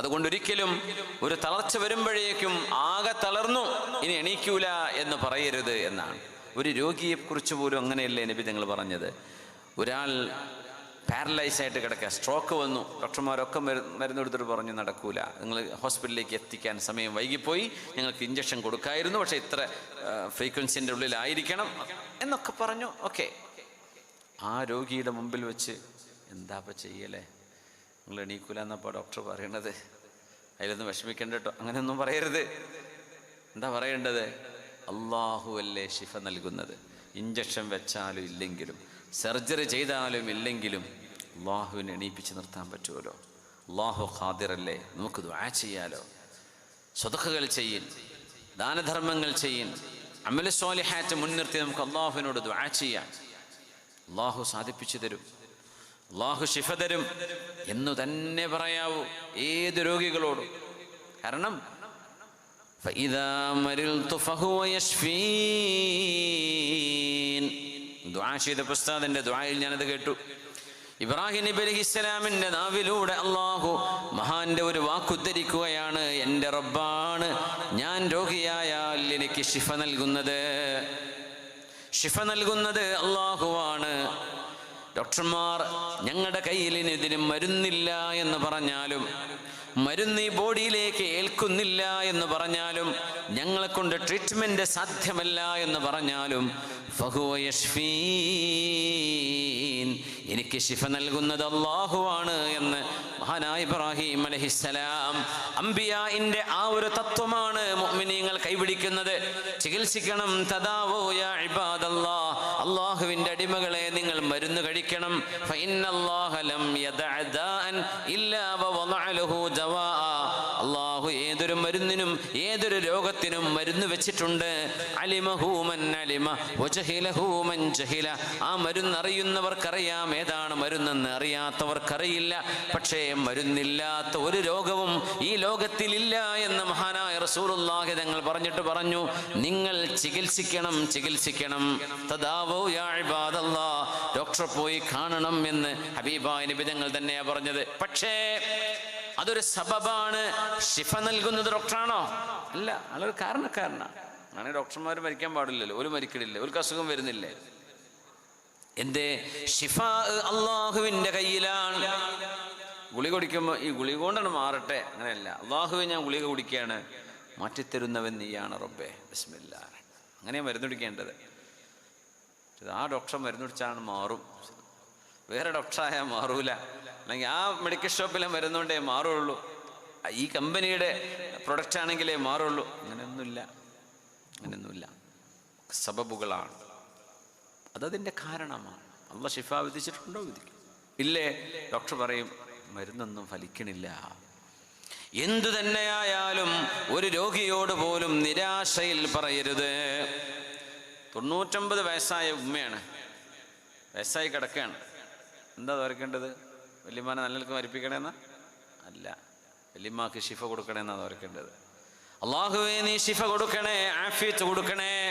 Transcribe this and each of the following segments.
അതുകൊണ്ട് ഒരിക്കലും ഒരു തളർച്ച വരുമ്പോഴേക്കും ആകെ തളർന്നു ഇനി എണീക്കൂല എന്ന് പറയരുത് എന്നാണ്. ഒരു രോഗിയെ കുറിച്ച് പോലും അങ്ങനെയല്ലേ നബി നിങ്ങൾ പറഞ്ഞത്? ഒരാൾ പാരലൈസ് ആയിട്ട് കിടക്കുക സ്ട്രോക്ക് വന്നു ഡോക്ടർമാരൊക്കെ മരുന്ന് കൊടുത്തിട്ട് പറഞ്ഞു നടക്കൂല. നിങ്ങൾ ഹോസ്പിറ്റലിലേക്ക് എത്തിക്കാൻ സമയം വൈകിപ്പോയി ഞങ്ങൾക്ക് ഇഞ്ചക്ഷൻ കൊടുക്കായിരുന്നു പക്ഷേ ഇത്ര ഫ്രീക്വൻസിന്റെ ഉള്ളിലായിരിക്കണം എന്നൊക്കെ പറഞ്ഞു. ഓക്കെ. ആ രോഗിയുടെ മുമ്പിൽ വെച്ച് എന്താ ചെയ്യലേ? നിങ്ങൾ എണീക്കൂല എന്നപ്പോൾ ഡോക്ടർ പറയണത്. അതിലൊന്നും വിഷമിക്കണ്ട കേട്ടോ. അങ്ങനെയൊന്നും പറയരുത്. എന്താ പറയേണ്ടത്? അള്ളാഹു അല്ലേ ശിഫ നൽകുന്നത്. ഇഞ്ചക്ഷൻ വെച്ചാലും ഇല്ലെങ്കിലും സർജറി ചെയ്താലും ഇല്ലെങ്കിലും അള്ളാഹുവിനെ എണീപ്പിച്ച് നിർത്താൻ പറ്റുമല്ലോ. അള്ളാഹു ഖാദിറല്ലേ. നമുക്ക് ദ്വാ ചെയ്യാലോ. സ്വതക്കുകൾ ചെയ്യൻ ദാനധർമ്മങ്ങൾ ചെയ്യൻ അമലസ്വാലിഹാറ്റ് മുൻനിർത്തി നമുക്ക് അള്ളാഹുവിനോട് ദ്വാ ചെയ്യാം. അള്ളാഹു സാധിപ്പിച്ചു തരും. അള്ളാഹു ശിഫ തരും എന്ന് തന്നെ പറയാവൂ ഏത് രോഗികളോടും. കാരണം ഉസ്താദിന്റെ ദ്വായിൽ ഞാനത് കേട്ടു. ഇബ്രാഹിം നബി അലി ഇസ്ലാമിന്റെ നാവിലൂടെ അള്ളാഹു മഹാന്റെ ഒരു വാക്കുദ്ധരിക്കുകയാണ് എന്റെ റബ്ബാണ് ഞാൻ രോഗിയായാൽ എനിക്ക് ശിഫ നൽകുന്നത്. ശിഫ നൽകുന്നത് അള്ളാഹുവാണ് ഡോക്ടർമാർ ഞങ്ങളുടെ കയ്യിൽ ഇതിന് മരുന്നില്ല എന്ന് പറഞ്ഞാലും മരുന്ന് ഈ ബോഡിയിലേക്ക് ഏൽക്കുന്നില്ല എന്ന് പറഞ്ഞാലും ഞങ്ങളെ കൊണ്ട് ട്രീറ്റ്മെന്റ് സാധ്യമല്ല എന്ന് പറഞ്ഞാലും. എനിക്ക് ശിഫ നൽകുന്നത് അള്ളാഹുവാണ് എന്ന് മഹാനായ ഇബ്രാഹിം അലഹിസ്സലാം അംബിയാന്റെ ആ ഒരു തത്വമാണ് മുഅ്മിനീങ്ങൾ കൈപിടിക്കുന്നത് ചികിത്സിക്കണം തദാവോ യാ ഇബാദല്ലാ അള്ളാഹുവിന്റെ അടിമകളെ നിങ്ങൾ മരുന്ന് കഴിക്കണം. ഇല്ലാ ഏതൊരു മരുന്നിനും ഏതൊരു രോഗത്തിനും മരുന്ന് വെച്ചിട്ടുണ്ട്. അലിമഹു മൻ അലിമ വജഹിലഹു മൻ ജഹില. ആ മരുന്ന് അറിയുന്നവർക്കറിയാം ഏതാണ് മരുന്നെന്ന് അറിയാത്തവർക്കറിയില്ല. പക്ഷേ മരുന്നില്ലാത്ത ഒരു രോഗവും ഈ ലോകത്തിലില്ല എന്ന് മഹാനായ റസൂലുള്ളാഹി തങ്ങൾ പറഞ്ഞിട്ട് പറഞ്ഞു. നിങ്ങൾ ചികിത്സിക്കണം ചികിത്സിക്കണം. തദാവോ ഡോക്ടറെ പോയി കാണണം എന്ന് ഹബീബായ നബി തങ്ങൾ തന്നെയാ പറഞ്ഞത്. പക്ഷേ അതൊരു സബബാണ്. ശിഫ നൽകുന്നത് ഡോക്ടറാണോ? അല്ല അതൊരു കാരണക്കാരനാണ് അങ്ങനെ ഡോക്ടർമാർ മരിക്കാൻ പാടില്ലല്ലോ. ഒരു മരിക്കണില്ല. ഒരു അസുഖം വരുന്നില്ലേ. എന്റെ ഷിഫ അള്ളാഹുവിന്റെ കയ്യിലാണ്. ഗുളിക കുടിക്കുമ്പോൾ ഈ ഗുളിക കൊണ്ടാണ് മാറട്ടെ. അങ്ങനെയല്ല. അള്ളാഹുവെ ഞാൻ ഗുളിക കുടിക്കുകയാണ്. മാറ്റിത്തരുന്നവൻ നീയാണ് റബ്ബേ. ബിസ്മില്ല അങ്ങനെ മരുന്ന് ആ ഡോക്ടർ മരുന്ന് കുടിച്ചാണ് മാറും. വേറെ ഡോക്ടറായാൽ മാറൂല. അല്ലെങ്കിൽ ആ മെഡിക്കൽ ഷോപ്പിലെ മരുന്നുകൊണ്ടേ മാറുള്ളൂ. ഈ കമ്പനിയുടെ പ്രൊഡക്റ്റ് ആണെങ്കിലേ മാറുള്ളൂ. അങ്ങനെയൊന്നുമില്ല. അങ്ങനെയൊന്നുമില്ല. സബബുകളാണ്. അതതിന്റെ കാരണമാണ്. അള്ള ഷിഫ വിധിച്ചിട്ടുണ്ടോ വിധിക്കും. ഇല്ലേ? ഡോക്ടർ പറയും മരുന്നൊന്നും ഫലിക്കണില്ല. എന്തു തന്നെയായാലും ഒരു രോഗിയോട് പോലും നിരാശയിൽ പറയരുത്. തൊണ്ണൂറ്റമ്പത് വയസ്സായ ഉമ്മയാണ്. വയസ്സായി കിടക്കുകയാണ്. എന്താ തോരക്കേണ്ടത്? വല്യമ്മാനെ നല്ലൽക്ക് മരിപ്പിക്കണേന്നാ? അല്ല. വല്യമ്മാക്ക് ഷിഫ കൊടുക്കണേന്നാ തോരക്കേണ്ടത്. അള്ളാഹുവേ നീ ഷിഫ കൊടുക്കണേ ആഫിയത്ത് കൊടുക്കണേ.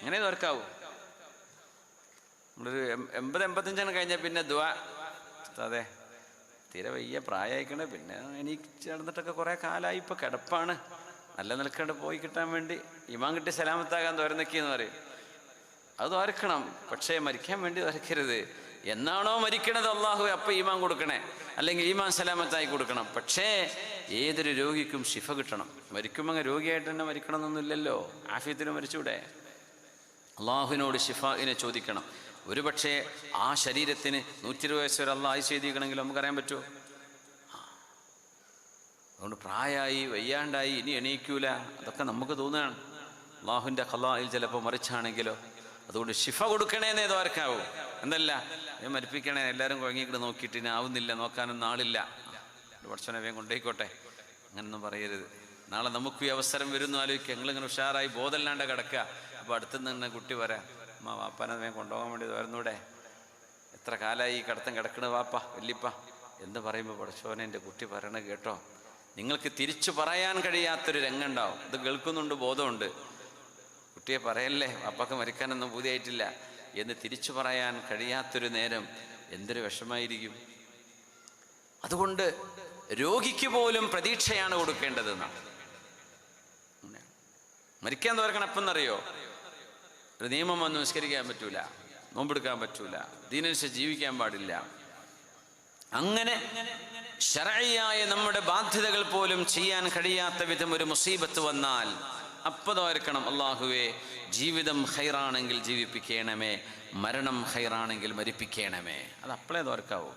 അങ്ങനെ തോർക്കാവൂ നമ്മളൊരു എൺപത് എൺപത്തഞ്ചാണ് കഴിഞ്ഞാൽ പിന്നെ ദ്വാ അതെ. തീരെ വയ്യ പ്രായമായിക്കണേ പിന്നെ എനിക്ക് നടന്നിട്ടൊക്കെ കുറേ കാലമായി ഇപ്പോൾ കിടപ്പാണ്. നല്ല നിൽക്കേണ്ട പോയി കിട്ടാൻ വേണ്ടി ഇമാൻ കിട്ടി സലാമത്താകാൻ തോരന്നൊക്കെയെന്ന് പറയും. അത് തോരക്കണം. പക്ഷേ മരിക്കാൻ വേണ്ടി തോരക്കരുത്. എന്നാണോ മരിക്കണത് അള്ളാഹു അപ്പം ഈമാൻ കൊടുക്കണേ? അല്ലെങ്കിൽ ഈമാൻ സലാമത്തായി കൊടുക്കണം. പക്ഷേ ഏതൊരു രോഗിക്കും ശിഫ കിട്ടണം. മരിക്കുമ്പോൾ രോഗിയായിട്ട് തന്നെ മരിക്കണമെന്നൊന്നുമില്ലല്ലോ. ആഫിയത്തിന് മരിച്ചൂടെ? അള്ളാഹുവിനോട് ഷിഫാഇനെ ചോദിക്കണം. ഒരുപക്ഷെ ആ ശരീരത്തിന് നൂറ്റി ഇരുപത് വയസ്സ് വരെ അള്ളാഹ് ചെയ്തിരിക്കണമെങ്കിൽ നമുക്കറിയാൻ പറ്റുമോ. അതുകൊണ്ട് പ്രായമായി വയ്യാണ്ടായി ഇനി എണീക്കൂല. അതൊക്കെ നമുക്ക് തോന്നുകയാണ്. അള്ളാഹുവിന്റെ ഖലായിൽ ചിലപ്പോൾ മറിച്ചാണെങ്കിലോ. അതുകൊണ്ട് ഷിഫ കൊടുക്കണേന്നേ ദ്വാരക്കാവൂ എന്തല്ല? ഞാൻ മരിപ്പിക്കണേ എല്ലാവരും കുഴങ്ങിക്കിട്ട് നോക്കിയിട്ട് ഇനി ആവുന്നില്ല നോക്കാനൊന്നും ആളില്ല. ഭക്ഷണം വേഗം കൊണ്ടേക്കോട്ടെ അങ്ങനൊന്നും പറയരുത്. നാളെ നമുക്ക് ഈ അവസരം വരുന്നു ആലോചിക്കുക ഞങ്ങളിങ്ങനെ ഉഷാറായി ബോധമില്ലാണ്ട് കിടക്കുക. അപ്പോൾ അടുത്ത് നിന്ന് കുട്ടി വരാം. അമ്മ വാപ്പാനെ വേഗം കൊണ്ടുപോകാൻ വേണ്ടി വരുന്നൂടെ? എത്ര കാലമായി ഈ കടത്തം കിടക്കണ വാപ്പ വല്യപ്പ? എന്ന് പറയുമ്പോൾ പഠിച്ചോനെ എന്റെ കുട്ടി പറയണ കേട്ടോ. നിങ്ങൾക്ക് തിരിച്ചു പറയാൻ കഴിയാത്തൊരു രംഗമുണ്ടാവും. ഇത് കേൾക്കുന്നുണ്ട് ബോധമുണ്ട്. കുട്ടിയെ പറയല്ലേ വാപ്പക്ക് മരിക്കാനൊന്നും പൂതിയായിട്ടില്ല. എന്ന് തിരിച്ചു പറയാൻ കഴിയാത്തൊരു നേരം എന്തൊരു വിഷമായിരിക്കും? അതുകൊണ്ട് രോഗിക്ക് പോലും പ്രതീക്ഷയാണ് കൊടുക്കേണ്ടതെന്നാണ് മരിക്കാൻ തോർക്കണം എപ്പം എന്നറിയോ ഒരു നിയമം വന്ന് നിസ്കരിക്കാൻ പറ്റൂല നോമ്പെടുക്കാൻ പറ്റൂല ദീനനുസരിച്ച് ജീവിക്കാൻ പാടില്ല. അങ്ങനെ ശരയായ നമ്മുടെ ബാധ്യതകൾ പോലും ചെയ്യാൻ കഴിയാത്ത വിധം ഒരു മുസീബത്ത് വന്നാൽ അപ്പതോർക്കണം അള്ളാഹുവേ ജീവിതം ഹൈറാണെങ്കിൽ ജീവിപ്പിക്കണമേ മരണം ഹൈറാണെങ്കിൽ മരിപ്പിക്കണമേ. അത് അപ്പളേ തോർക്കാവൂ